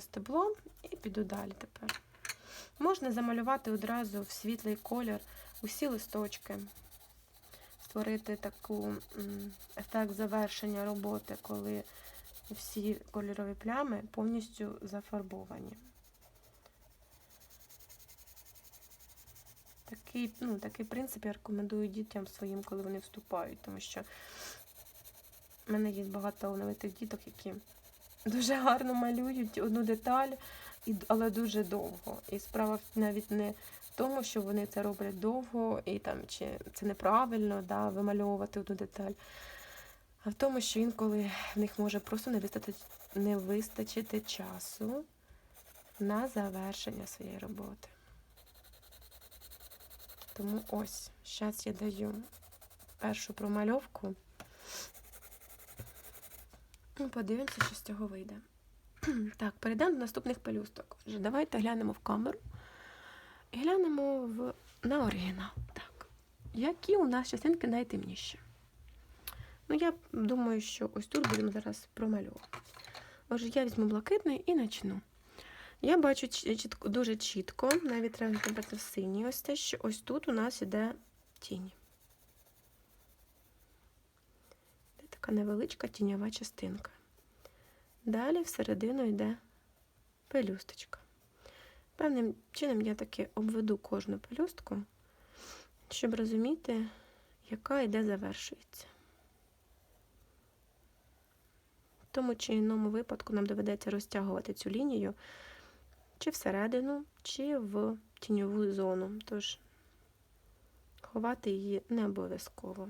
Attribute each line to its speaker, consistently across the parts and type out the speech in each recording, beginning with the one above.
Speaker 1: стебло і піду далі тепер. Можна замалювати одразу в світлий колір усі листочки, створити таку ефект завершення роботи, коли всі кольорові плями повністю зафарбовані. Такий, ну, такий принцип я рекомендую дітям своїм, коли вони вступають, тому що в мене є багато талановитих діток, які дуже гарно малюють одну деталь, але дуже довго. І справа навіть не в тому, що вони це роблять довго, і там чи це неправильно да, вимальовувати одну деталь, а в тому, що інколи в них може просто не вистачити, не вистачити часу на завершення своєї роботи. Тому ось, зараз я даю першу промальовку. Ну, Подивимося, що з цього вийде. Так, перейдемо до наступних пелюсток. Отже, давайте глянемо в камеру і глянемо в... на оригінал. Так. Які у нас частинки найтемніші? Ну, я думаю, що ось тут будемо зараз промальовувати. Отже, я візьму блакитний і почну. Я бачу чітко, дуже чітко, навіть треба в синій, ось те, що ось тут у нас іде тінь. Це така невеличка тіньова частинка. Далі всередину йде пелюсточка. Певним чином я таки обведу кожну пелюстку, щоб розуміти, яка йде завершується. В тому чи іному випадку нам доведеться розтягувати цю лінію чи всередину, чи в тіньову зону. Тож ховати її не обов'язково.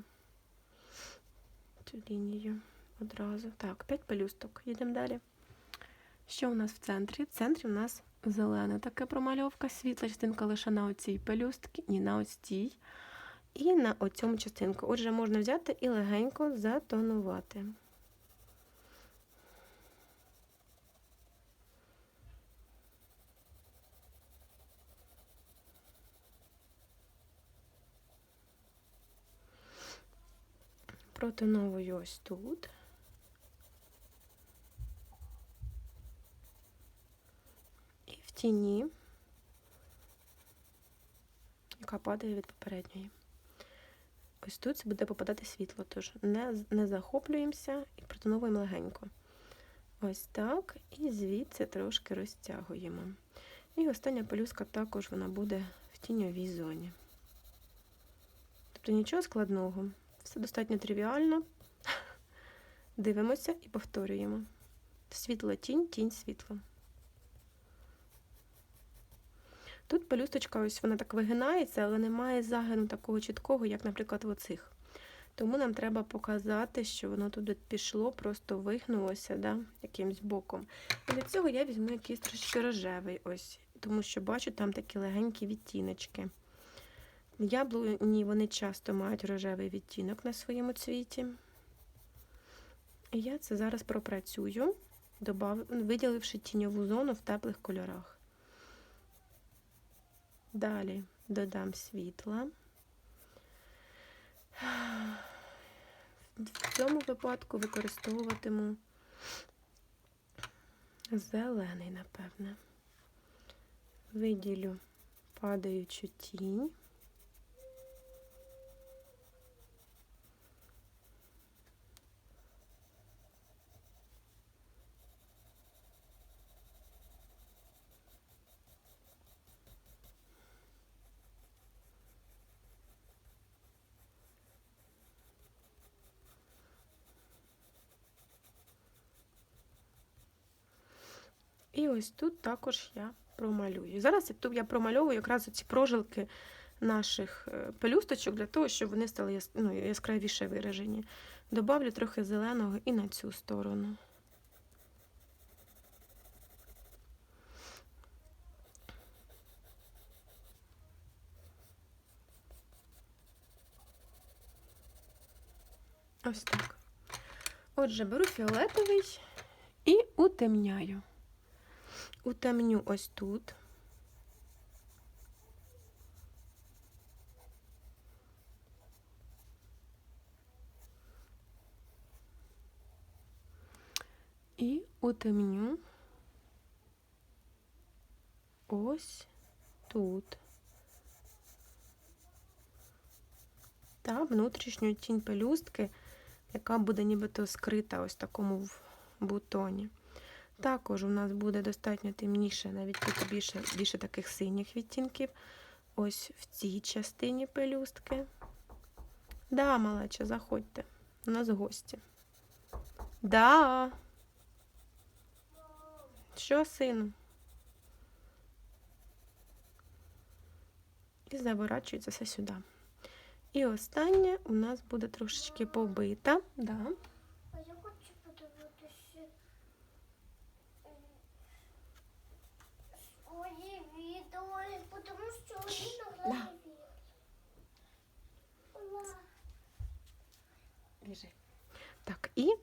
Speaker 1: Цю лінію одразу. Так, 5 пелюсток. Їдемо далі. Що у нас в центрі? В центрі у нас зелена така промальовка, світла частинка лише на оцій пелюстці, ні на ось цій. І на оцьому частинку. Отже, можна взяти і легенько затонувати. Протоновую ось тут. І в тіні, яка падає від попередньої. Ось тут буде попадати світло, тож не, не захоплюємося і протоновуємо легенько. Ось так. І звідси трошки розтягуємо. І остання пелюстка також вона буде в тіньовій зоні. Тобто нічого складного. Все достатньо тривіально. Дивимося і повторюємо. Світло тінь, тінь світло. Тут пелюсточка, ось вона так вигинається, але немає загину такого чіткого, як, наприклад, в оцих. Тому нам треба показати, що воно туди пішло, просто вигнулося да, якимсь боком. І для цього я візьму якийсь трошки рожевий, ось, тому що бачу там такі легенькі відтіночки. Яблуні вони часто мають рожевий відтінок на своєму цвіті. І я це зараз пропрацюю, виділивши тіньову зону в теплих кольорах. Далі додам світла. В цьому випадку використовуватиму зелений, напевне. Виділю падаючу тінь. І ось тут також я промалюю. Зараз тут я промальовую якраз ці прожилки наших е, пелюсточок для того, щоб вони стали ну, яскравіше виражені. Добавлю трохи зеленого і на цю сторону. Ось так. Отже, беру фіолетовий і утемняю. Утемню ось тут. І утемню ось тут. Та внутрішню тінь пелюстки, яка буде нібито скрита ось в такому бутоні. Також у нас буде достатньо темніше, навіть тут більше, більше таких синіх відтінків. Ось в цій частині пелюстки. Да, малеча, заходьте. У нас гості. Да. Що, сину? І заворачується все сюди. І останнє у нас буде трошечки побита. Да.
Speaker 2: А я хочу подивитися м, свої
Speaker 1: Біжи. Так, і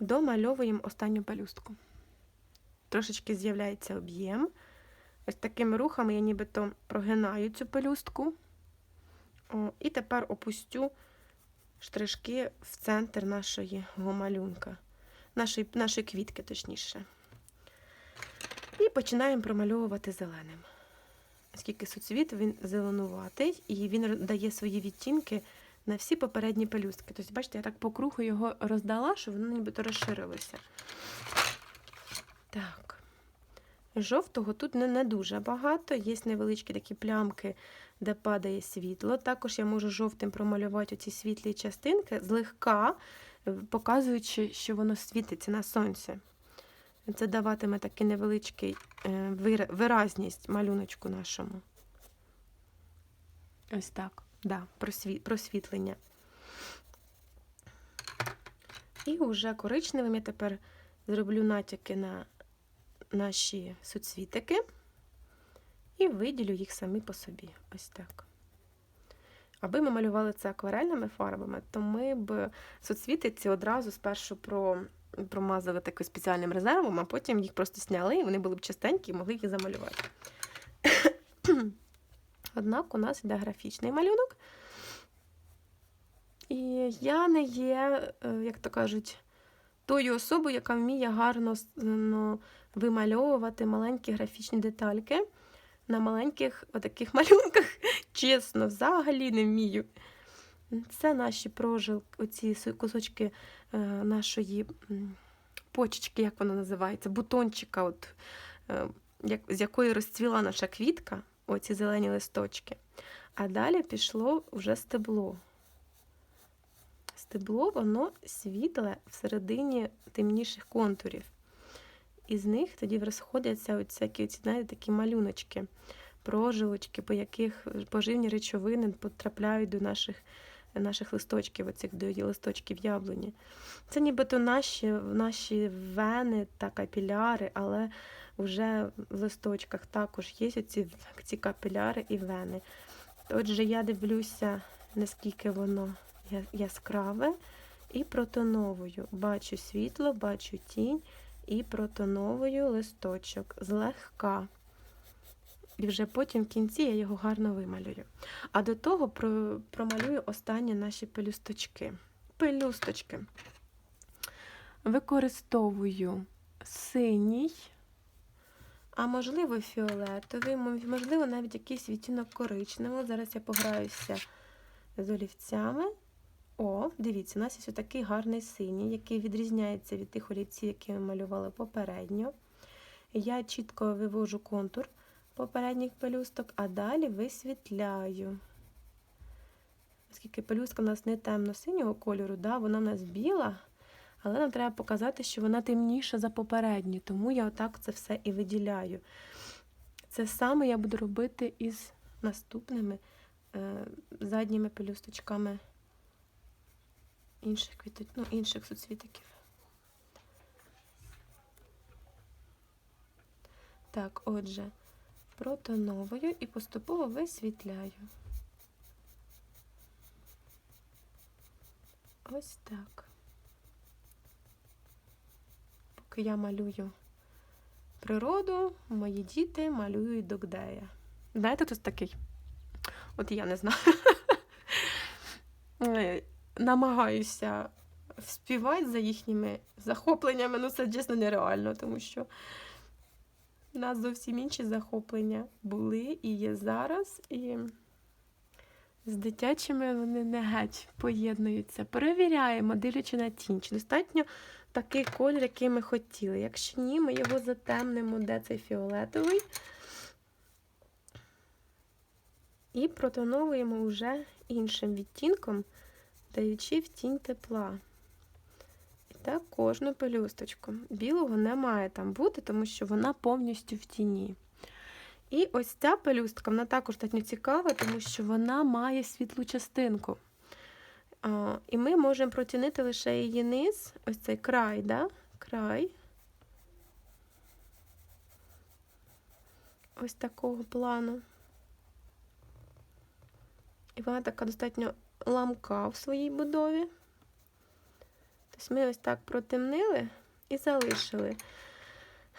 Speaker 1: домальовуємо останню пелюстку. Трошечки з'являється об'єм. Ось такими рухами я нібито прогинаю цю пелюстку. О, і тепер опустю штришки в центр нашої малюнка, нашої, нашої квітки, точніше. І починаємо промальовувати зеленим. Оскільки суцвіт він зеленуватий, і він дає свої відтінки на всі попередні пелюстки. Тобто, бачите, я так по кругу його роздала, щоб воно нібито розширилося. Так. Жовтого тут не, не дуже багато. Є невеличкі такі плямки, де падає світло. Також я можу жовтим промалювати ці світлі частинки, злегка е, показуючи, що воно світиться на сонці. Це даватиме такий невеличкий е, виразність малюночку нашому. Ось так. Да, просвітлення. І вже коричневим я тепер зроблю натяки на наші суцвітики і виділю їх самі по собі. Ось так. Аби ми малювали це акварельними фарбами, то ми б суцвітиці одразу спершу про, промазали таким спеціальним резервом, а потім їх просто сняли, і вони були б чистенькі і могли їх замалювати. Однак у нас йде графічний малюнок. І я не є, е, як то кажуть, тою особою, яка вміє гарно ну, вимальовувати маленькі графічні детальки на маленьких отаких малюнках. Чесно, взагалі не вмію. Це наші прожилки, оці кусочки е, нашої почечки, як вона називається, бутончика, от, е, з якої розцвіла наша квітка, оці зелені листочки. А далі пішло вже стебло. Стебло, воно світле всередині темніших контурів. І з них тоді розходяться всякі оці, знаєте, такі малюночки, прожилочки, по яких поживні речовини потрапляють до наших, наших листочків, оцих листочків яблуні. Це нібито наші, наші вени та капіляри, але вже в листочках також є оці ці капіляри і вени. Отже, я дивлюся, наскільки воно яскраве, і протоновою. Бачу світло, бачу тінь, і протоновою листочок злегка. І вже потім в кінці я його гарно вималюю. А до того про- промалюю останні наші пелюсточки. Пелюсточки. Використовую синій, а можливо фіолетовий, можливо, навіть якийсь відтінок коричневого. Зараз я пограюся з олівцями. О, дивіться, у нас є такий гарний синій, який відрізняється від тих олівців, які ми малювали попередньо. Я чітко вивожу контур попередніх пелюсток, а далі висвітляю. Оскільки пелюстка у нас не темно-синього кольору, да, вона у нас біла, але нам треба показати, що вона темніша за попередню, тому я отак це все і виділяю. Це саме я буду робити із наступними е, задніми пелюсточками інших квіток, ну, інших суцвітиків. Так, отже, протоновою і поступово висвітляю. Ось так. Поки я малюю природу, мої діти малюють догдея. Знаєте, хтось такий? От я не знаю. Е, Намагаюся співати за їхніми захопленнями, ну це чесно нереально, тому що У нас зовсім інші захоплення були і є зараз, і з дитячими вони не геть поєднуються. Перевіряємо, дивлячи на тінь. Чи достатньо такий колір, який ми хотіли. Якщо ні, ми його затемнимо, де цей фіолетовий. І протоновуємо вже іншим відтінком, даючи в тінь тепла. І так кожну пелюсточку. Білого не має там бути, тому що вона повністю в тіні. І ось ця пелюстка, вона також достатньо цікава, тому що вона має світлу частинку. І ми можемо протінити лише її низ, ось цей край, да? край. Ось такого плану. І вона така достатньо ламка в своїй будові. Тобто ми ось так протемнили і залишили.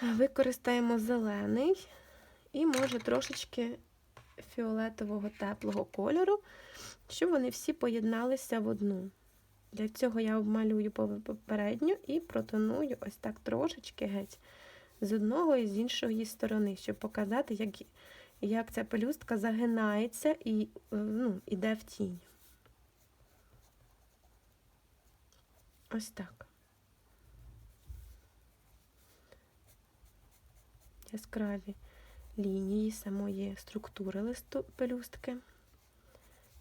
Speaker 1: Використаємо зелений і, може, трошечки фіолетового теплого кольору, щоб вони всі поєдналися в одну. Для цього я обмалюю попередню і протоную ось так трошечки геть з одного і з іншої сторони, щоб показати, як, як ця пелюстка загинається і ну, іде в тінь. Ось так. Яскраві лінії самої структури листу пелюстки.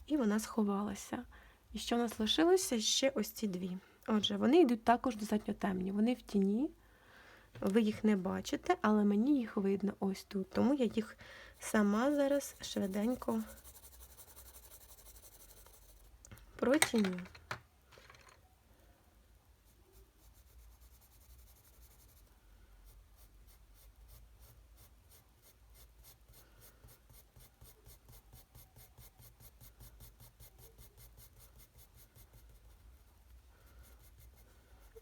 Speaker 1: І вона сховалася. І що в нас лишилося? Ще ось ці дві. Отже, вони йдуть також достатньо темні. Вони в тіні, ви їх не бачите, але мені їх видно ось тут. Тому я їх сама зараз швиденько протіню.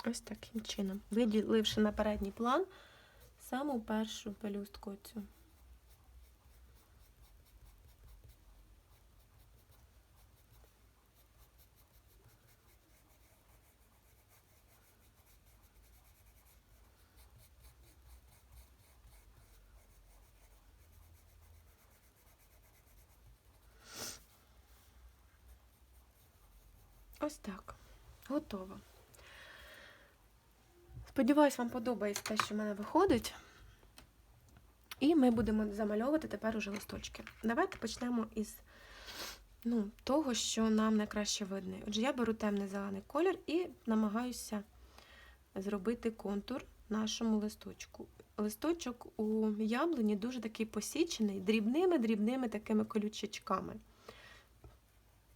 Speaker 1: Ось таким чином. Виділивши на передній план саму першу пелюстку цю. Ось так. Готово. Сподіваюсь, вам подобається те, що в мене виходить. І ми будемо замальовувати тепер уже листочки. Давайте почнемо із ну, того, що нам найкраще видно. Отже, я беру темний зелений колір і намагаюся зробити контур нашому листочку. Листочок у яблуні дуже такий посічений, дрібними-дрібними такими колючечками.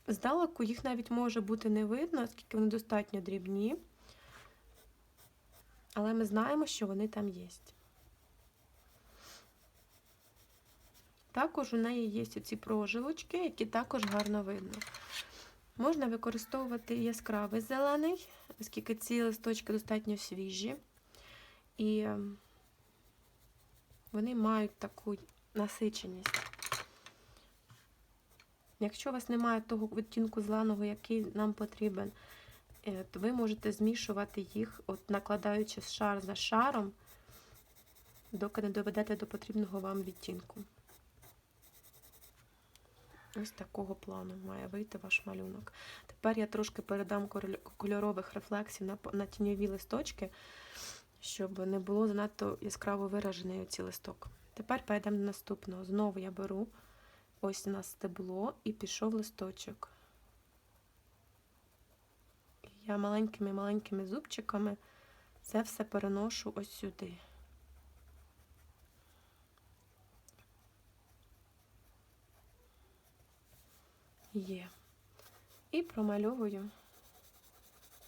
Speaker 1: Здалеку їх навіть може бути не видно, оскільки вони достатньо дрібні але ми знаємо, що вони там є. Також у неї є ці прожилочки, які також гарно видно. Можна використовувати яскравий зелений, оскільки ці листочки достатньо свіжі, і ем, вони мають таку насиченість. Якщо у вас немає того відтінку зеленого, який нам потрібен, ви можете змішувати їх, от накладаючи шар за шаром, доки не доведете до потрібного вам відтінку. Ось такого плану має вийти ваш малюнок. Тепер я трошки передам кольорових рефлексів на на тіньові листочки, щоб не було занадто яскраво виражений оці листок. Тепер перейдемо до наступного. Знову я беру ось у нас стебло і пішов листочок. Я маленькими-маленькими зубчиками це все переношу ось сюди. Є. І промальовую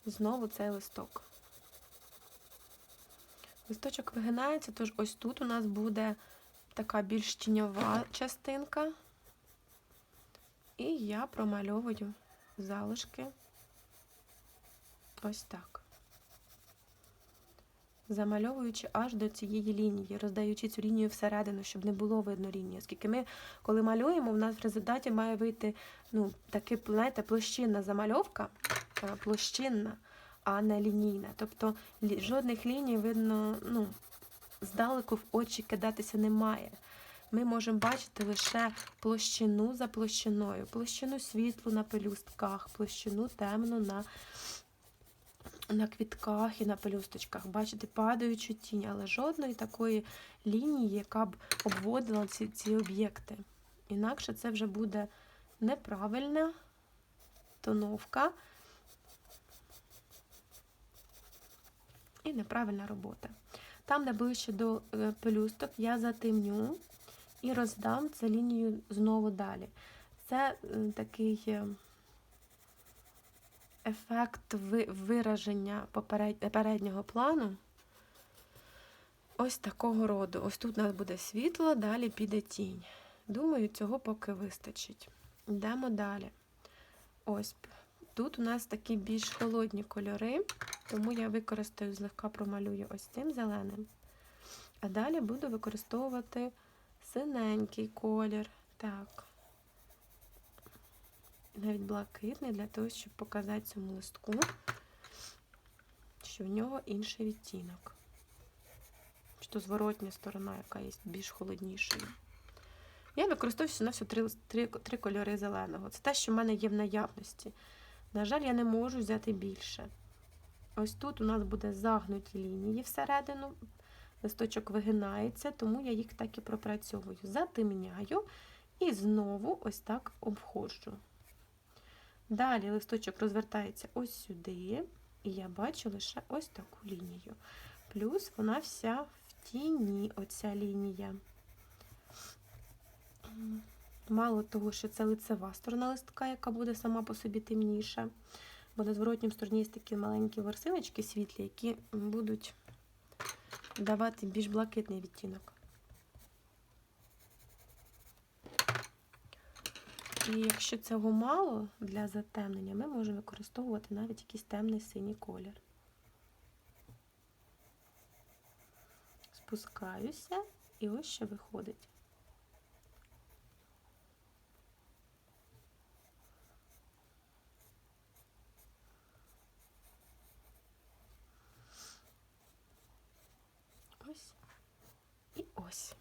Speaker 1: знову цей листок. Листочок вигинається, тож ось тут у нас буде така більш тіньова частинка. І я промальовую залишки. Ось так. Замальовуючи аж до цієї лінії, роздаючи цю лінію всередину, щоб не було видно лінії. Оскільки ми, коли малюємо, в нас в результаті має вийти ну, таки, знаєте, площинна замальовка, е, площинна, а не лінійна. Тобто жодних ліній видно, ну, здалеку в очі кидатися не має. Ми можемо бачити лише площину за площиною, площину світлу на пелюстках, площину темну на, на квітках і на пелюсточках. Бачите, падаючу тінь, але жодної такої лінії, яка б обводила ці, ці об'єкти. Інакше це вже буде неправильна тоновка і неправильна робота. Там, де ближче до е, пелюсток, я затемню і роздам цю лінію знову далі. Це е, такий е, ефект вираження попереднього плану. Ось такого роду. Ось тут у нас буде світло, далі піде тінь. Думаю, цього поки вистачить. Йдемо далі. Ось тут у нас такі більш холодні кольори, тому я використаю злегка промалюю ось цим зеленим. А далі буду використовувати синенький колір. Так. Навіть блакитний для того, щоб показати цьому листку, що в нього інший відтінок. То зворотня сторона, яка є більш холоднішою. Я використовую на все три, три, три кольори зеленого. Це те, що в мене є в наявності. На жаль, я не можу взяти більше. Ось тут у нас буде загнуті лінії всередину. Листочок вигинається, тому я їх так і пропрацьовую. Затемняю і знову ось так обходжу. Далі листочок розвертається ось сюди, і я бачу лише ось таку лінію. Плюс вона вся в тіні, оця лінія. Мало того, що це лицева сторона листка, яка буде сама по собі темніша. Бо на зворотній стороні є такі маленькі ворсиночки світлі, які будуть давати більш блакитний відтінок. І якщо цього мало для затемнення, ми можемо використовувати навіть якийсь темний синій колір. Спускаюся, і ось що виходить. Ось і ось.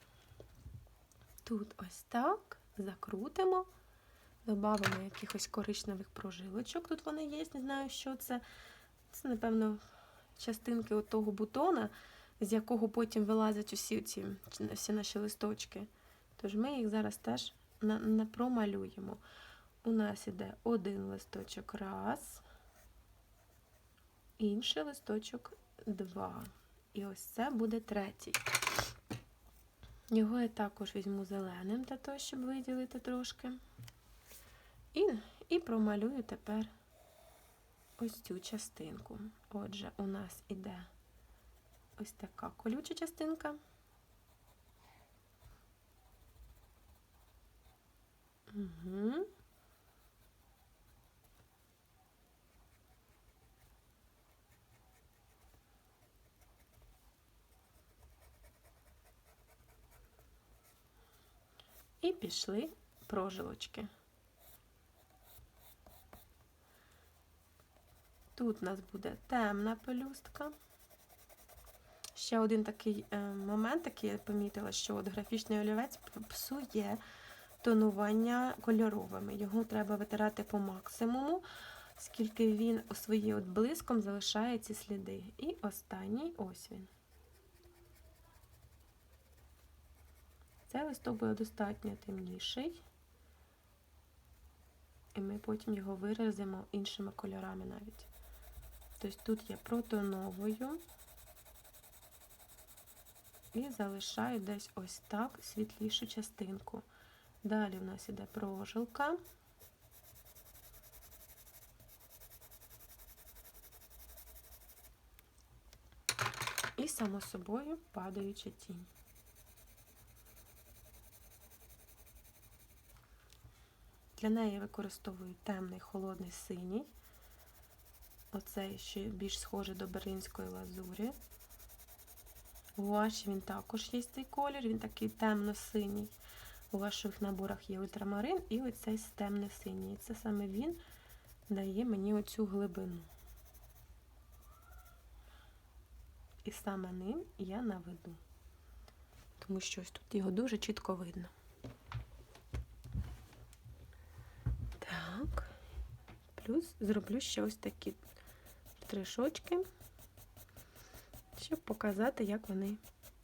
Speaker 1: Тут ось так закрутимо, додамо якихось коричневих прожилочок. Тут вони є, не знаю, що це. Це, напевно, частинки от того бутона, з якого потім вилазять усі ці всі наші листочки. Тож ми їх зараз теж на, на промалюємо. У нас іде один листочок раз, інший листочок два. І ось це буде третій. Його я також візьму зеленим для того, щоб виділити трошки. І, і промалюю тепер ось цю частинку. Отже, у нас іде ось така колюча частинка. Угу. І пішли прожилочки. Тут у нас буде темна пелюстка. Ще один такий е, момент, який я помітила, що от графічний олівець псує тонування кольоровими. Його треба витирати по максимуму, скільки він у своїй от блиском залишає ці сліди. І останній ось він. Цей листок буде достатньо темніший, і ми потім його виразимо іншими кольорами навіть. Тобто тут я протоновую і залишаю десь ось так світлішу частинку. Далі в нас іде прожилка. І, само собою, падаюча тінь. Для неї використовую темний холодний синій. Оцей ще більш схожий до берлінської лазурі. Гуаші він також є цей колір, він такий темно-синій. У ваших наборах є ультрамарин і оцей темний синій. І це саме він дає мені оцю глибину. І саме ним я наведу. тому що ось тут його дуже чітко видно. Так. Плюс зроблю ще ось такі стрижочки, щоб показати, як вони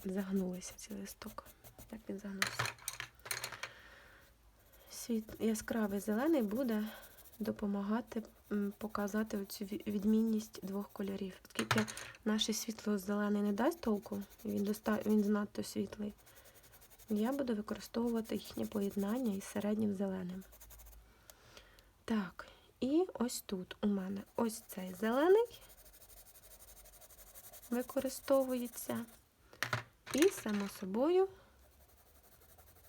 Speaker 1: загнулися, цей листок. Як він загнувся. Світ яскравий зелений буде допомагати показати оцю відмінність двох кольорів. Оскільки наш світло-зелений не дасть толку, він, доста... він занадто світлий, я буду використовувати їхнє поєднання із середнім зеленим. Так, і ось тут у мене ось цей зелений використовується. І, само собою,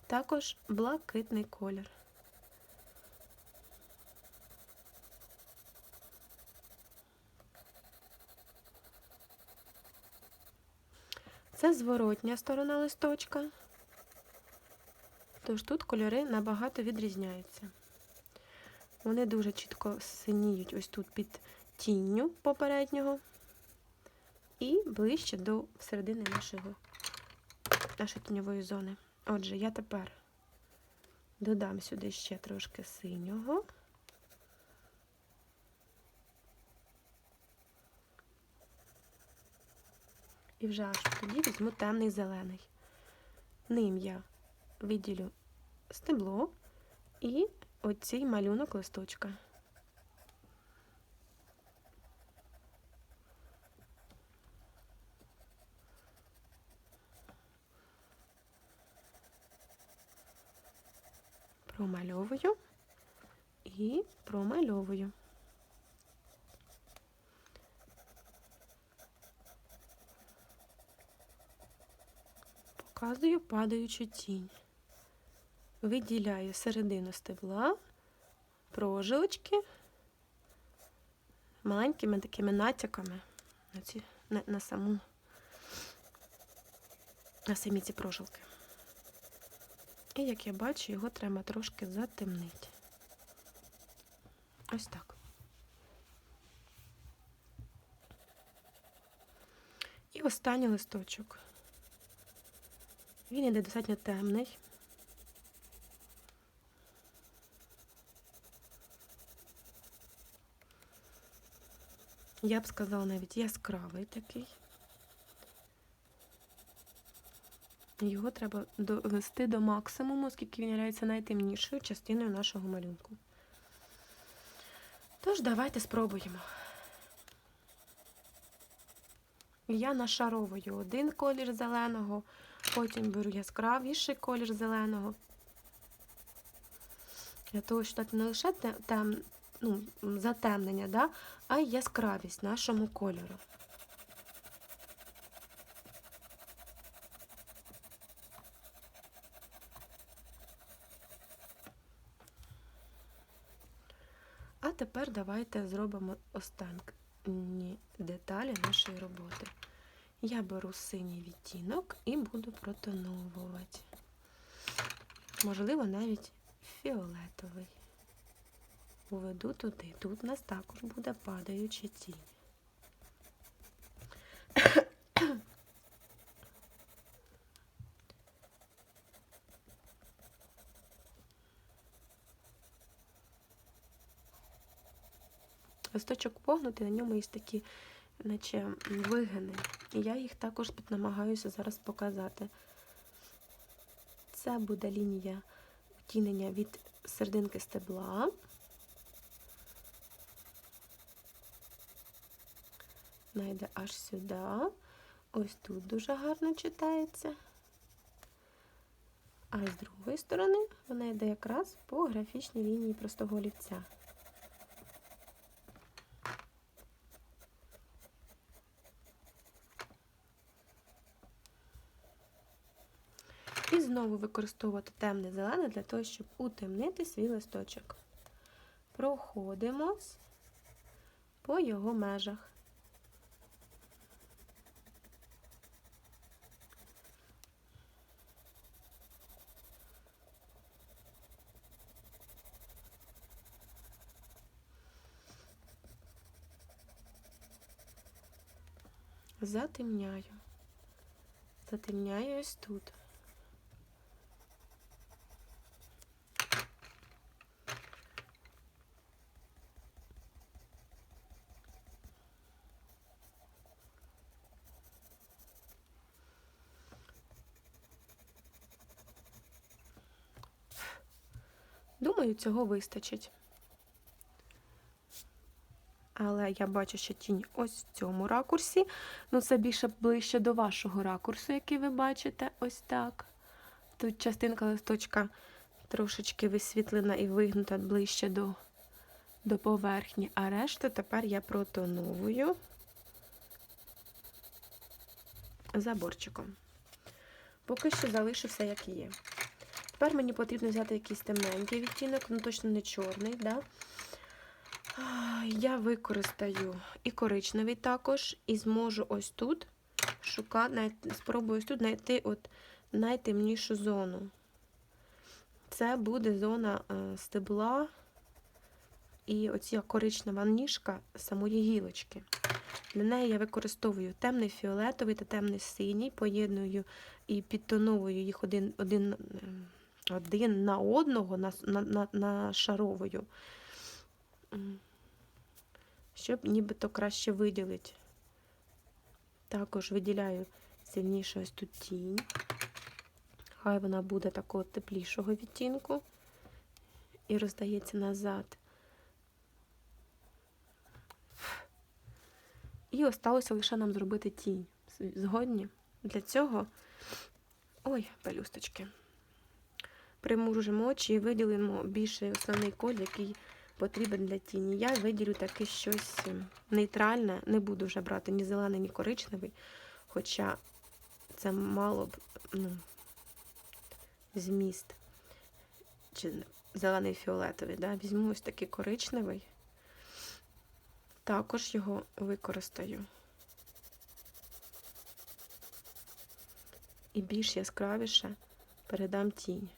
Speaker 1: також блакитний колір. Це зворотня сторона листочка. Тож тут кольори набагато відрізняються. Вони дуже чітко синіють ось тут під тінню попереднього і ближче до середини нашого, нашої тіньової зони. Отже, я тепер додам сюди ще трошки синього. І вже аж тоді візьму темний зелений. Ним я виділю стебло і оцей малюнок листочка. Промальовую і промальовую. Показую падаючу тінь. Виділяю середину стебла, прожилочки маленькими такими натяками на, ці, на, на саму на самі ці прожилки. І як я бачу, його треба трошки затемнити. Ось так. І останній листочок. Він іде достатньо темний. Я б сказала навіть яскравий такий. Його треба довести до максимуму, оскільки він є найтемнішою частиною нашого малюнку. Тож, давайте спробуємо. Я нашаровую один колір зеленого, потім беру яскравіший колір зеленого. Для того, щоб не лише тем, ну, затемнення, да, а й яскравість нашому кольору. А тепер давайте зробимо останні деталі нашої роботи. Я беру синій відтінок і буду протоновувати. Можливо, навіть фіолетовий. Уведу туди. Тут у нас також буде падаюча тінь. Листочок погнутий, на ньому є такі, наче вигини. І я їх також намагаюся зараз показати. Це буде лінія втінення від серединки стебла. Вона йде аж сюди. Ось тут дуже гарно читається. А з другої сторони вона йде якраз по графічній лінії простого олівця. І знову використовувати темне зелене для того, щоб утемнити свій листочок. Проходимось по його межах. затемняю. Затемняю ось тут. Думаю, цього вистачить. Але я бачу, що тінь ось в цьому ракурсі. Ну, це більше ближче до вашого ракурсу, який ви бачите, ось так. Тут частинка листочка трошечки висвітлена і вигнута ближче до, до поверхні, а решту тепер я протоновую заборчиком. Поки що залишу все, як є. Тепер мені потрібно взяти якийсь темненький відтінок, ну точно не чорний. Да? Я використаю і коричневий також, і зможу ось тут шукати, спробую ось тут знайти от найтемнішу зону. Це буде зона е, стебла і оця коричнева ніжка самої гілочки. Для неї я використовую темний фіолетовий та темний синій, поєдную і підтоновую їх один, один, е, один на одного, на, на, на, нашаровую, М. щоб нібито краще виділити. Також виділяю сильніше ось тут тінь. Хай вона буде такого теплішого відтінку і роздається назад. І осталося лише нам зробити тінь. Згодні? Для цього. Ой, пелюсточки. Примружимо очі і виділимо більший основний колір, який потрібен для тіні. Я виділю таке щось нейтральне. Не буду вже брати ні зелений, ні коричневий, хоча це мало б ну, зміст. Чи зелений фіолетовий. Да? Візьму ось такий коричневий. Також його використаю. І більш яскравіше передам тінь.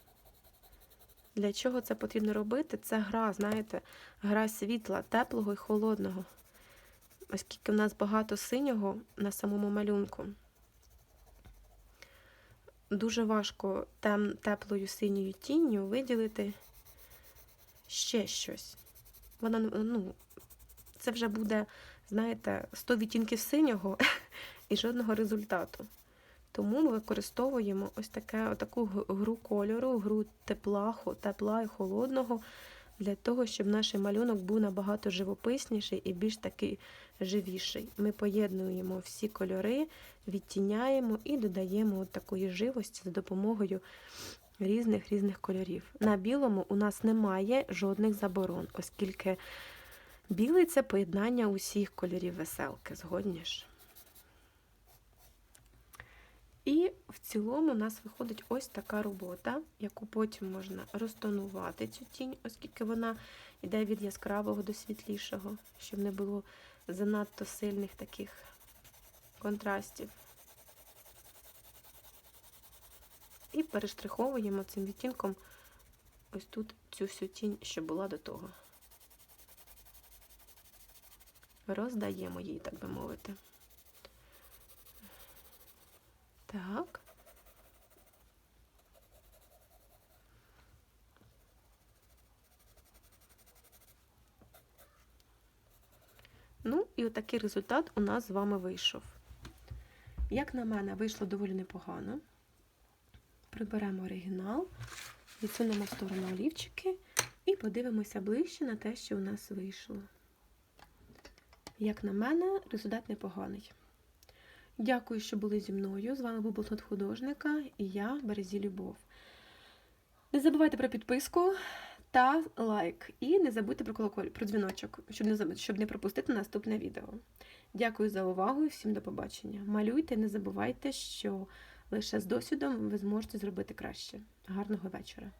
Speaker 1: Для чого це потрібно робити? Це гра, знаєте, гра світла, теплого і холодного. Оскільки в нас багато синього на самому малюнку. Дуже важко тем, теплою синьою тінню виділити ще щось. Вона, ну, це вже буде, знаєте, 100 відтінків синього і жодного результату. Тому ми використовуємо ось таке, таку гру кольору, гру тепла, тепла і холодного, для того, щоб наш малюнок був набагато живописніший і більш такий живіший. Ми поєднуємо всі кольори, відтіняємо і додаємо от такої живості за допомогою різних різних кольорів. На білому у нас немає жодних заборон, оскільки білий це поєднання усіх кольорів веселки, згодні ж. І в цілому у нас виходить ось така робота, яку потім можна розтонувати цю тінь, оскільки вона йде від яскравого до світлішого, щоб не було занадто сильних таких контрастів. І перештриховуємо цим відтінком ось тут цю всю тінь, що була до того. Роздаємо її, так би мовити. Так. Ну, і отакий результат у нас з вами вийшов. Як на мене, вийшло доволі непогано. Приберемо оригінал, відсунемо в сторону олівчики і подивимося ближче на те, що у нас вийшло. Як на мене, результат непоганий. Дякую, що були зі мною. З вами був блокнот художника і я, Березі Любов. Не забувайте про підписку та лайк. І не забудьте про колоколь, про дзвіночок, щоб не, щоб не пропустити наступне відео. Дякую за увагу і всім до побачення. Малюйте, не забувайте, що лише з досвідом ви зможете зробити краще. Гарного вечора!